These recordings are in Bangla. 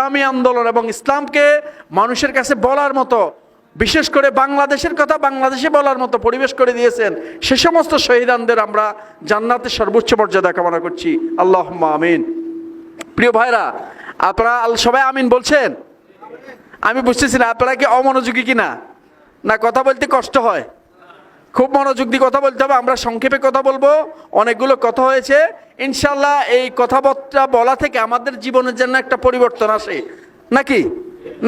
ইসলামী আন্দোলন এবং ইসলামকে মানুষের কাছে বলার মতো, বিশেষ করে বাংলাদেশের কথা বাংলাদেশে বলার মতো পরিবেশ করে দিয়েছেন, সে সমস্ত শহীদানদের আমরা জান্নাতের সর্বোচ্চ মর্যাদা কামনা করছি। আল্লাহ আমিন। প্রিয় ভাইরা, আপনারা আল- সবাই আমিন বলছেন? আমি বুঝতেছি না, আপনারা কি অমনোযোগী কিনা? না, কথা বলতে কষ্ট হয়। খুব মনোযোগ দিয়ে কথা বলতে হবে, আমরা সংক্ষেপে কথা বলব। অনেকগুলো কথা হয়েছে। ইনশাল্লাহ এই কথাবার্তা বলা থেকে আমাদের জীবনের জন্য একটা পরিবর্তন আসে। নাকি?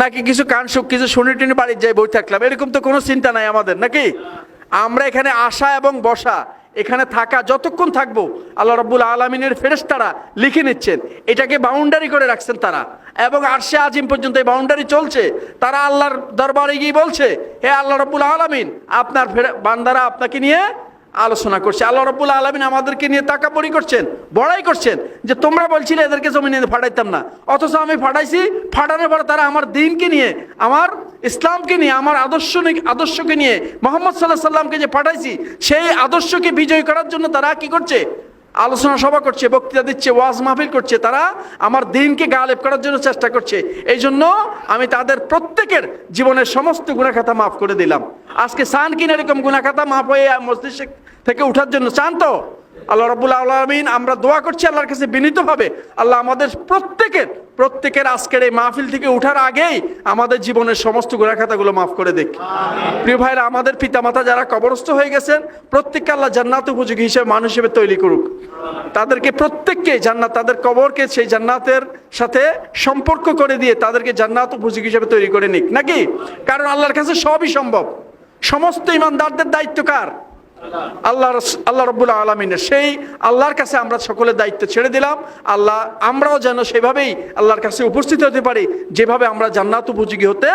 নাকি কিছু কান সুখ, কিছু শুনে টুনি বাড়ির যাই বই থাকলাম, এরকম তো কোনো চিন্তা নাই আমাদের, নাকি? আমরা এখানে আসা এবং বসা, এখানে থাকা, যতক্ষণ থাকব, আল্লাহ রব্বুল আলমিনের ফেরেশতারা লিখে নিচ্ছেন, এটাকে বাউন্ডারি করে রাখছেন তারা। এবং আরশে আজিম পর্যন্ত এই বাউন্ডারি চলছে। তারা আল্লাহর দরবারে গিয়ে বলছে, হে আল্লাহ রব্বুল আলমিন, আপনার বান্দারা আপনাকে নিয়ে আলোচনা করছে। আল্লাহ রব্বুল আলমিন আমাদেরকে নিয়ে তাকাপড়ি করছেন, বড়াই করছেন যে তোমরা বলছিলে এদেরকে জমিনে ফাটাইতাম না। অথচ আমি ফাটাইছি, ফাটানোর পরে তারা আমার দিনকে নিয়ে, আমার ইসলামকে নিয়ে, আমার আদর্শ আদর্শকে নিয়ে মোহাম্মদ সাল্লাহ সাল্লামকে যে পাঠাইছি সেই আদর্শকে বিজয় করার জন্য তারা কি করছে? আলোচনা সভা করছে, বক্তৃতা দিচ্ছে, ওয়াজ মাহফিল করছে, তারা আমার দিনকে গালেব করার জন্য চেষ্টা করছে। এই জন্য আমি তাদের প্রত্যেকের জীবনের সমস্ত গুণাখাতা মাফ করে দিলাম। আজকে সান কিনা এরকম গুণাখাতা মাফ হয়ে মস্তিষ্ক থেকে উঠার জন্য চান তো? আল্লাহ রব্বুল আলমিন আমরা দোয়া করছি আল্লাহর কাছে বিনীতভাবে আল্লাহ আমাদের প্রত্যেকের প্রত্যেকের আজকের এই মাহফিল থেকে উঠার আগেই আমাদের জীবনের সমস্ত গুণাখাতাগুলো মাফ করে দেখ প্রিয় ভাইরা আমাদের পিতামাতা যারা কবরস্থ হয়ে গেছেন প্রত্যেককে আল্লাহ জান্নাত উপযোগী হিসেবে মানুষ হিসেবে তৈরি করুক। তাদেরকে প্রত্যেককে জান্নাত তাদের কবরকে সেই জান্নাতের সাথে সম্পর্ক করে দিয়ে তাদেরকে জান্নাত উপযোগী হিসেবে তৈরি করে নিক। নাকি? কারণ আল্লাহর কাছে সবই সম্ভব। সমস্ত ইমানদারদের দায়িত্ব কার? আল্লাহ আল্লাহ রব্বুল আলমিনের সেই আল্লাহর কাছে আমরা সকলের দায়িত্ব ছেড়ে দিলাম। আল্লাহ আমরাও যেন সেভাবেই আল্লাহর কাছে উপস্থিত হতে পারি, যেভাবে আমরা জান্নাত উপযোগী হতে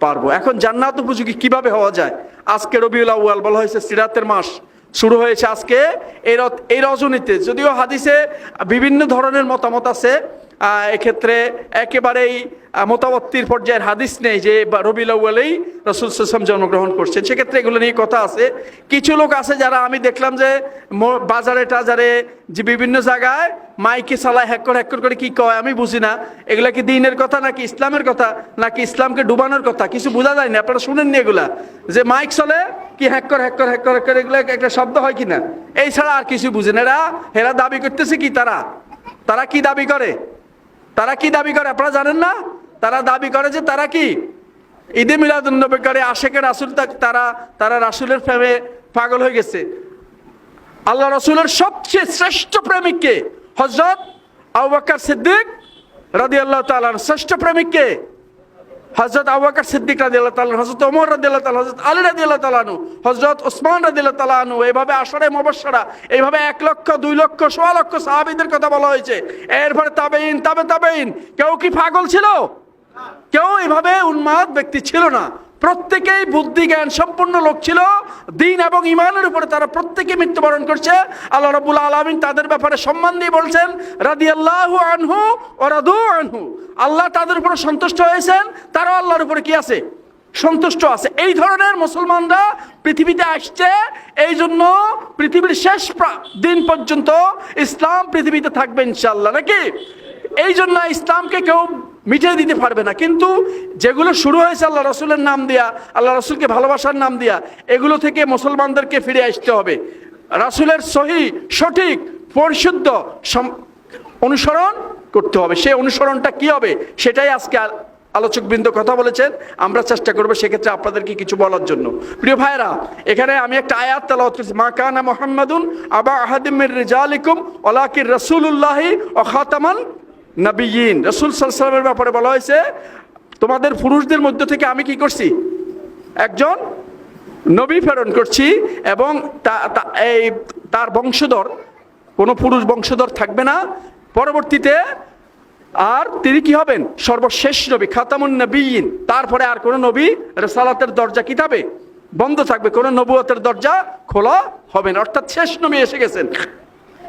পারব। এখন জান্নাত উপযোগী কীভাবে হওয়া যায়? আজকে রবিউল আউয়াল বলা হয়েছে, সিরাতের মাস শুরু হয়েছে আজকে। এই এই রজনীতে যদিও হাদিসে বিভিন্ন ধরনের মতামত আছে এক্ষেত্রে একেবারেই আহ, মতামত্তির পর্যায়ের হাদিস নেই যে বা রবিউল রসুল সাল্লাম জন্মগ্রহণ করছেন। সেক্ষেত্রে এগুলো নিয়ে কথা আছে। কিছু লোক আছে যারা আমি দেখলাম যে বাজারে টাজারে যে বিভিন্ন জায়গায় মাইকে চালায় হ্যাক করে হ্যাক করে কি কয় আমি বুঝি না। এগুলা কি দিনের কথা নাকি ইসলামের কথা নাকি ইসলামকে ডুবানোর কথা? কিছু বোঝা যায় না। আপনারা শুনেননি এগুলা। যে মাইক চলে কি হ্যাক করে হ্যাক করে হ্যাক করে হ্যাক এগুলো একটা শব্দ হয় কিনা? এই ছাড়া আর কিছু বুঝেন এরা এরা দাবি করতেছে কি তারা? তারা কি দাবি করে? তারা কি দাবি করে আপনারা জানেন না? তারা দাবি করে যে তারা কি? ঈদে মিলাদুন্নবী করে আশেকের রাসুল তারা তারা রাসুলের প্রেমে পাগল হয়ে গেছে। আল্লাহ রসুলের সবচেয়ে শ্রেষ্ঠ প্রেমিককে হজরত আবাকার সিদ্দিক রাদি আল্লাহ তালার শ্রেষ্ঠ প্রেমিককে হজরত আবাকার সিদ্দিক রাদিল্লা তালান হজরত ওমর রাদিল্লা তাল তালা হজরত আলী রাদিল্লা তালানু হজরত ওসমান রাদিল্লা তালানু এইভাবে আসরে মবসরা এইভাবে এক লক্ষ, দুই লক্ষ, সোয়া লক্ষ সাহাবিদের কথা বলা হয়েছে। এরপরে তাবেইন তাবে তাবেইন কেউ কি পাগল ছিল? কেউ এভাবে উন্মাদ ব্যক্তি ছিল না। প্রত্যেকেই বুদ্ধি জ্ঞান সম্পূর্ণ লোক ছিল, দিন এবং ইমানের উপরে তারা প্রত্যেকে মৃত্যুবরণ করছে। আল্লাহ রবুল আলমিন তাদের ব্যাপারে সম্মান দিয়ে বলছেন রাদি আল্লাহ আনহু ও রাধু আনহু। আল্লাহ তাদের উপরে সন্তুষ্ট হয়েছেন, তারাও আল্লাহর উপরে কি আছে? সন্তুষ্ট আছে। এই ধরনের মুসলমানরা পৃথিবীতে আসছে এই জন্য পৃথিবীর শেষ দিন পর্যন্ত ইসলাম পৃথিবীতে থাকবে ইনশাল্লাহ নাকি? এই জন্য ইসলামকে কেউ মিটিয়ে দিতে পারবে না। কিন্তু যেগুলো শুরু হয়েছে আল্লাহ রসুলের নাম দিয়া, আল্লাহ রসুলকে ভালোবাসার নাম দিয়া, এগুলো থেকে মুসলমানদেরকে ফিরে আসতে হবে। রাসুলের সহি, সঠিক, পরিশুদ্ধ অনুসরণ করতে হবে। সেই অনুসরণটা কি হবে, সেটাই আজকে আল- আলোচকবৃন্দ কথা বলেছেন। আমরা চেষ্টা করব সেক্ষেত্রে আপনাদেরকে কিছু বলার জন্য। প্রিয় ভাইরা এখানে আমি একটা আয়াত তালাওয়াত করছি। মা কানা মোহাম্মদুন আবা আহাদিমির রিজালিকুম ওলাকির রসুল্লাহি ও খাতামান নবীন। রসুল সাল্লামের ব্যাপারে বলা হয়েছে, তোমাদের পুরুষদের মধ্য থেকে আমি কি করছি? একজন নবী প্রেরণ করছি এবং এই, তার বংশধর, কোনো পুরুষ বংশধর থাকবে না। পরবর্তীতে আর তিনি কি হবেন? সর্বশেষ নবী, খাতামুন নবীন। তারপরে আর কোনো নবী রেসালাতের দরজা কিতাবে বন্ধ থাকবে। কোনো নবুয়তের দরজা খোলা হবে না। অর্থাৎ শেষ নবী এসে গেছেন।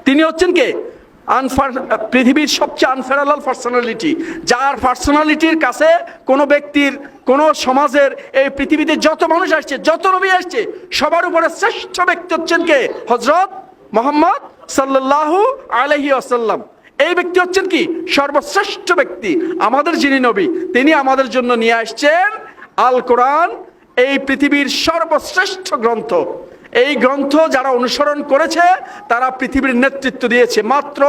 তিনি হচ্ছেন কে? আনফার পৃথিবীর সবচেয়ে আনফেরালাল পার্সোনালিটি যার পার্সোনালিটির কাছে কোনো ব্যক্তির, কোনো সমাজের এই পৃথিবীতে যত মানুষ আসছে, যত নবী আসছে, সবার উপরে শ্রেষ্ঠ ব্যক্তি হচ্ছেন কে? হজরত মোহাম্মদ সাল্লাল্লাহু আলহি আসাল্লাম এই ব্যক্তি হচ্ছেন কি? সর্বশ্রেষ্ঠ ব্যক্তি। আমাদের যিনি নবী, তিনি আমাদের জন্য নিয়ে আসছেন আল কোরআন, এই পৃথিবীর সর্বশ্রেষ্ঠ গ্রন্থ। এই গ্রন্থ যারা অনুসরণ করেছে, তারা পৃথিবীর নেতৃত্ব দিয়েছে। মাত্র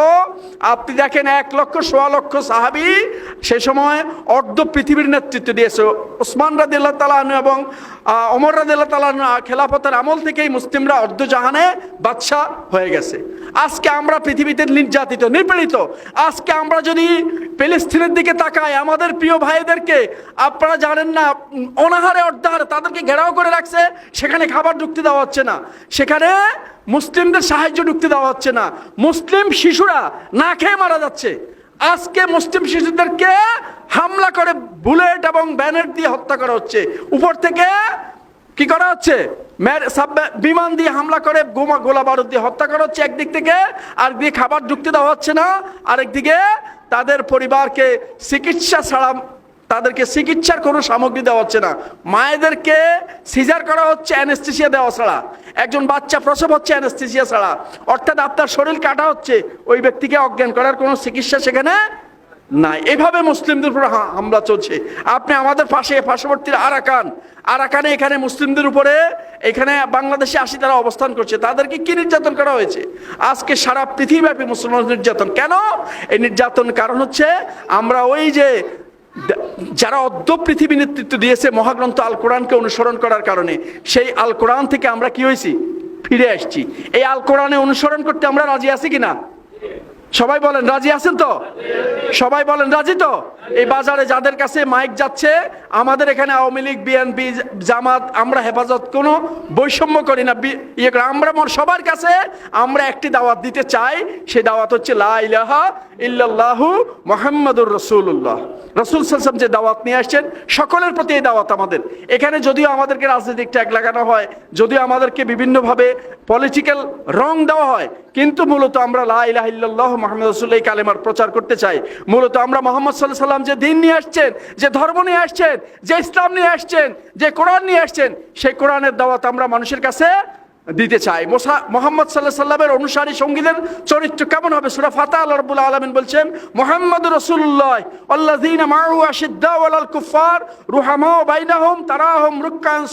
আপনি দেখেন এক লক্ষ সোয়া লক্ষ সাহাবি সে সময় অর্ধ পৃথিবীর নেতৃত্ব দিয়েছে। ওসমান রাদিল্লাহ তালাহনু এবং অমর ওমর রাদিল্লাহ তালাহনু খেলাফতের আমল থেকেই মুসলিমরা অর্ধ জাহানে বাদশাহ হয়ে গেছে। আজকে আমরা পৃথিবীতে নির্যাতিত, নিপীড়িত। আজকে আমরা যদি ফিলিস্তিনের দিকে তাকাই, আমাদের প্রিয় ভাইদেরকে, আপনারা জানেন না অনাহারে অর্ধাহারে তাদেরকে ঘেরাও করে রাখছে, সেখানে খাবার ঢুকতে দেওয়া হচ্ছে না। সেখানে মুসলিমদের সাহায্য ঢুকতে দেওয়া হচ্ছে না। মুসলিম শিশুরা না খেয়ে মারা যাচ্ছে। আজকে মুসলিম শিশুদেরকে হামলা করে বুলেট এবং ব্যানার দিয়ে হত্যা করা হচ্ছে। উপর থেকে কি করা হচ্ছে? বিমান দিয়ে হামলা করে গোমা গোলা বারুদ দিয়ে হত্যা করা হচ্ছে একদিক থেকে। আর দিয়ে খাবার ঢুকতে দেওয়া হচ্ছে না। আরেকদিকে তাদের পরিবারকে চিকিৎসা ছাড়া তাদেরকে চিকিৎসার কোনো সামগ্রী দেওয়া হচ্ছে না। মায়েদেরকে সিজার করা হচ্ছে, অ্যানেস্থেসিয়া দেওয়া ছাড়া। একজন বাচ্চা প্রসব হচ্ছে, অ্যানেস্থেসিয়া ছাড়া। অর্থাৎ আপনার শরীর কাটা হচ্ছে, ওই ব্যক্তিকে অজ্ঞান করার কোনো চিকিৎসা সেখানে নাই। এভাবে মুসলিমদের উপর হামলা চলছে। আপনি আমাদের পাশে, পার্শ্ববর্তী আরাকান। আরাকানে এখানে মুসলিমদের উপরে, এখানে বাংলাদেশে আসি তারা অবস্থান করছে। তাদেরকে কি নির্যাতন করা হয়েছে? আজকে সারা পৃথিবীব্যাপী মুসলমান নির্যাতন। কেন? এই নির্যাতন কারণ হচ্ছে, আমরা ওই যে যারা অদ্য পৃথিবী নেতৃত্ব দিয়েছে মহাগ্রন্থ আল কোরআনকে অনুসরণ করার কারণে, সেই আল কোরআন থেকে আমরা কি হয়েছি? ফিরে আসছি। এই আল কোরআনে অনুসরণ করতে আমরা রাজি আছি কিনা? সবাই বলেন, রাজি আছেন তো? সবাই বলেন, রাজি তো? এই বাজারে যাদের কাছে মাইক যাচ্ছে, আমাদের এখানে আওয়ামী লীগ, বিএনপি, জামাত, আমরা হেফাজত কোনো বৈষম্য করি না। ইয়ে আমরা মোর সবার কাছে আমরা একটি দাওয়াত দিতে চাই সেই দাওয়াত হচ্ছে লা ইলাহা মোহাম্মদুর রসুল্লাহ রসুল সালসাম যে দাওয়াত নিয়ে আসছেন, সকলের প্রতি এই দাওয়াত আমাদের। এখানে যদিও আমাদেরকে রাজনৈতিক ট্যাগ লাগানো হয়, যদিও আমাদেরকে বিভিন্নভাবে পলিটিক্যাল রং দেওয়া হয় কিন্তু মূলত আমরা লাহ মোহাম্মদ রসুল এই কালেমার প্রচার করতে চাই। মূলত আমরা মোহাম্মদ সাল্লাহ সাল্লাম যে দিন নিয়ে আসছেন, যে ধর্ম নিয়ে আসছেন, যে ইসলাম নিয়ে আসছেন, যে কোরআন নিয়ে আসছেন, সেই কোরআনের দাওয়াত আমরা মানুষের কাছে দিতে চাই। মোসা- মোহাম্মদ সাল্লাহ সাল্লামের অনুসারী সঙ্গীদের চরিত্র কেমন হবে? সুরা ফাতা আল্লাহ রব্বুল আলমিন বলছেন মোহাম্মদ রসুল্লাহ রুক্কান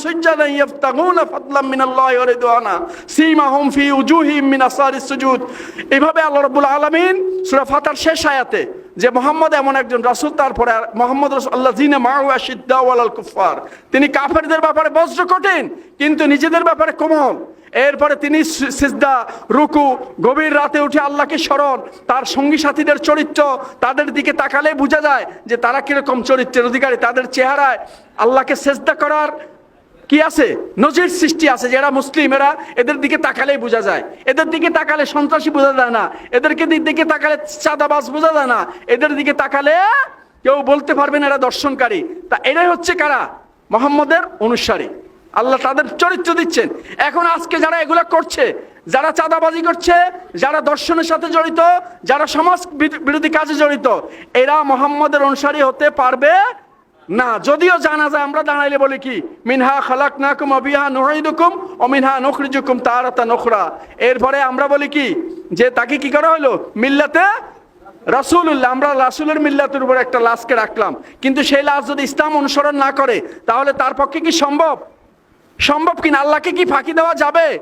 ফি এভাবে আল্লাহ আলামিন সূরা ফাতার শেষ আয়াতে যে মোহাম্মদ এমন একজন রাসূল, তারপরে মোহাম্মদ রাসূল তিনি কাফেরদের ব্যাপারে বজ্র কঠিন, কিন্তু নিজেদের ব্যাপারে কোমল। এরপরে তিনি সিজদা, রুকু, গভীর রাতে উঠে আল্লাহকে স্মরণ। তার সঙ্গী সাথীদের চরিত্র তাদের দিকে তাকালে বোঝা যায় যে তারা কীরকম চরিত্রের অধিকারী, তাদের চেহারায় আল্লাহকে সেজদা করার কি আছে? নজির সৃষ্টি আছে যারা মুসলিম, এরা এদের দিকে তাকালেই বোঝা যায়। এদের দিকে তাকালে সন্ত্রাসী বোঝা যায় না। এদেরকে দিক দিকে তাকালে চাঁদাবাজ বোঝা যায় না। এদের দিকে তাকালে কেউ বলতে পারবেন এরা দর্শনকারী। তা এরাই হচ্ছে কারা? মোহাম্মদের অনুসারী। আল্লাহ তাদের চরিত্র দিচ্ছেন। এখন আজকে যারা এগুলো করছে, যারা চাঁদাবাজি করছে, যারা দর্শনের সাথে জড়িত, যারা সমাজ বিরোধী কাজে জড়িত, এরা মোহাম্মদের অনুসারী হতে পারবে না। যদিও জানা যায় আমরা দাঁড়াইলে বলি কি, মিনহা খালাক নাকুম অবিহা নুহাইদুকুম ও মিনহা নখরিজুকুম তারাতা নখরা এরপরে আমরা বলি কি, যে তাকে কি করা হলো মিল্লাতে রাসূলুল্লাহ, আমরা রাসূলের মিল্লাতের উপর একটা লাশকে রাখলাম। কিন্তু সেই লাশ যদি ইসলাম অনুসরণ না করে, তাহলে তার পক্ষে কি সম্ভব? সম্ভব কিনা? আল্লাহকে কি ফাঁকি দেওয়া যাবে?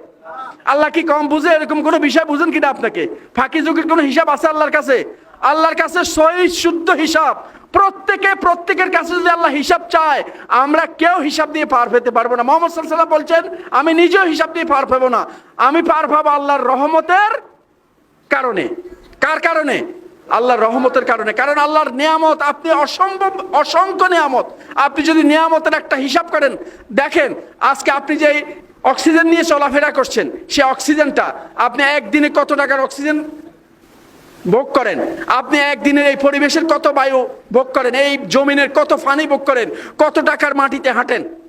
আল্লাহ কি কম বুঝে? এরকম কোনো বিষয় বুঝেন কিনা আপনাকে? ফাঁকি যুগের কোনো হিসাব আছে আল্লাহর কাছে? আল্লাহর কাছে সহি, শুদ্ধ হিসাব। প্রত্যেকে প্রত্যেকের কাছে যদি আল্লাহ হিসাব চায়, আমরা কেউ হিসাব দিয়ে পার পেতে পারব না। মোহাম্মদ সাল্লাহ বলছেন, আমি নিজেও হিসাব দিয়ে পার পাবো না। আমি পার পাবো আল্লাহর রহমতের কারণে। কার কারণে? আল্লাহর রহমতের কারণে। কারণ আল্লাহর নিয়ামত, আপনি অসম্ভব, অসংখ্য নিয়ামত। আপনি যদি নিয়ামতের একটা হিসাব করেন, দেখেন, আজকে আপনি যে অক্সিজেন নিয়ে চলাফেরা করছেন, সে অক্সিজেনটা আপনি একদিনে কত টাকার অক্সিজেন ভোগ করেন? আপনি একদিনের এই পরিবেশের কত বায়ু ভোগ করেন? এই জমিনের কত পানি ভোগ করেন? কত টাকার মাটিতে হাঁটেন?